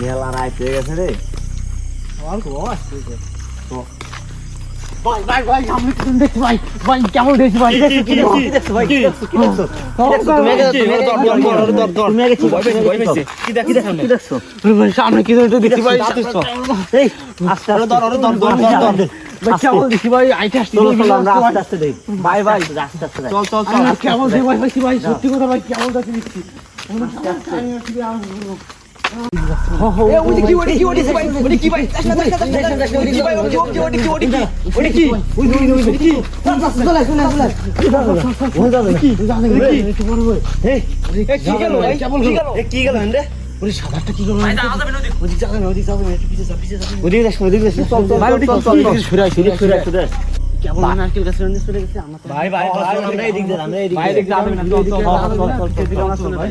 মেলা রায় পেয়ে গেছে রে। সামনে কিছু দেখছি কেমন দেখছি ভাই? কেমন দেখছি ভাই? সত্যি কথা ভাই কেমন দেখছি দেখছি। কি গেল ওরে সাদাটা কি করব ওদিক যাবে না ওদিক যাবে না একটু পিছিয়ে যা পিছিয়ে যা ওদিকে যাস ওদিকে যাস চল চল ভাই ওদিক চল চল সরে আয় সরে সরে সরে কেবল মানে আজকাল কাছে রঞ্জিত সরে গেছে আমরা ভাই ভাই আমরা এদিক দিয়ে আমরা এদিক দিয়ে ভাই এদিক দিয়ে আমরা চল চল চল চল ভাই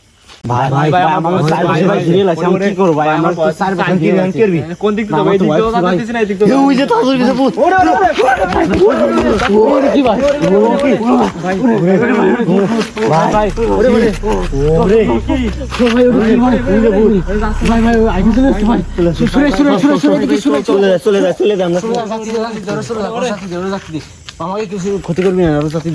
ভাই ভাই ভাই আমার চার বছর ভাই ঘিরে লাগছে আমি কি করব ভাই আমার তো চার বছর ঘিরে আমি কোন দিক থেকে ভাই দিক থেকে ভাই। দিছ না এদিক এ ওই যে তাজুর কাছে ভূত ওরে কি ভাই ভাই ভাই ওরে ওরে ওরে ভাই ওরে কি ভাই ভাই ভাই ওই চলে ভাই সুরে সুরে সুরে সুরে এদিকে সুরে চলে যা চলে যা চলে যা আমরা আমাকে কিছু ক্ষতি করবি না আরও সাথে